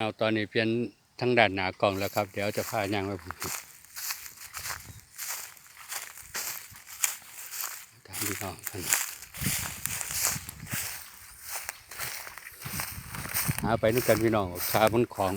เอาตอนนี้เปลี่ยนทั้งด้านหนากล่องแล้วครับ เดี๋ยวจะพาย่างไปผมทำพี่น้องกันหาไปนึกกันพี่น้องขาบนของ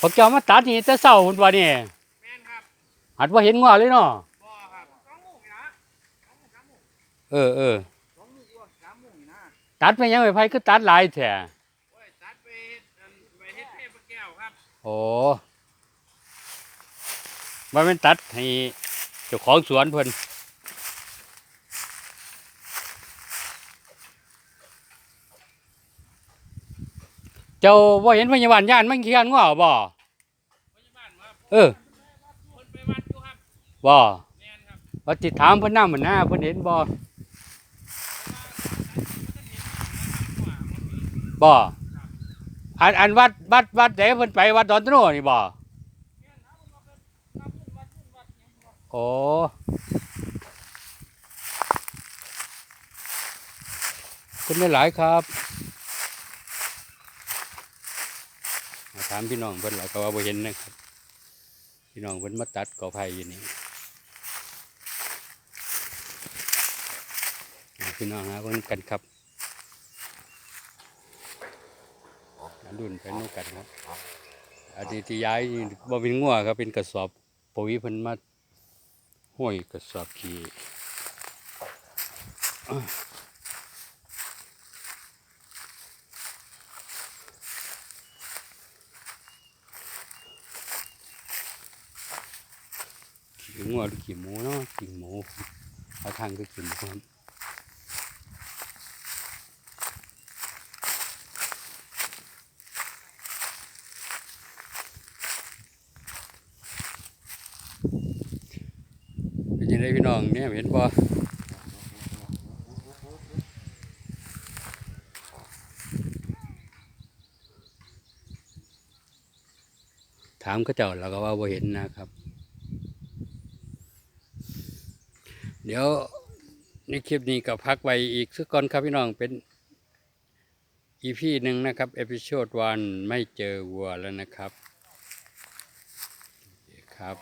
พวกเจ้ามาตัดนี่แต่เศร้าหุ่นว่านี่แม่นครับหัดว่าเห็นงัวเลยเนาะบ่ครับสองหมู่นี่นะสองหมู่สามหมู่เออเออสองหมู่อ้วนสามหมู่นี่นะตัดไปยังไงไผคือตัดหลายแท้โอ้ยตัดไปเฮ็ดอันไปเฮ็ดเทพแก้วครับโอ้มันเป็นตัดให้เจ้าของสวนเพิ่นเจ้าว่าเห็นพยาบาลย่านมันเขียนงัวบ่ พยาบาลครับ เออเพิ่นไปวัดอยู่ครับบ่แม่นครับว่าติถามเพิ่นนำมันหน้าเพิ่นเห็นบ่บ่อันอันวัดวัดวัดไหนเพิ่นไปวัดดอนตโนนี่บ่โอ้คุณได้หลายครับมาถามพี่น้องเพิ่นหลายก็ว่าบ่เห็นนะครับ พี่น้องเพิ่นมาตัดกอไผ่อยู่นี่พี่น้องหาคนกันครับดุนเป็นนู่กันครับอันนี้ที่ย้ายบ่เป็นงัวครับเป็นกระสอบปุ๋ยเพิ่นมาห้อยกระสอบขี้ ขี้งัวหรือขี้หมูเนาะขี้หมูเอาทางก็ขี้หมูครับเป็นยังไงพี่น้องเนี่ยเห็นบ่ถามเขาเจ้าเราก็ว่าบ่เห็นนะครับ เดี๋ยวในคลิปนี้ก็พักไว้อีกสักก่อนครับพี่น้องเป็นอีพีหนึ่งนะครับเอพิโซดวันไม่เจอวัวแล้วนะครับครับ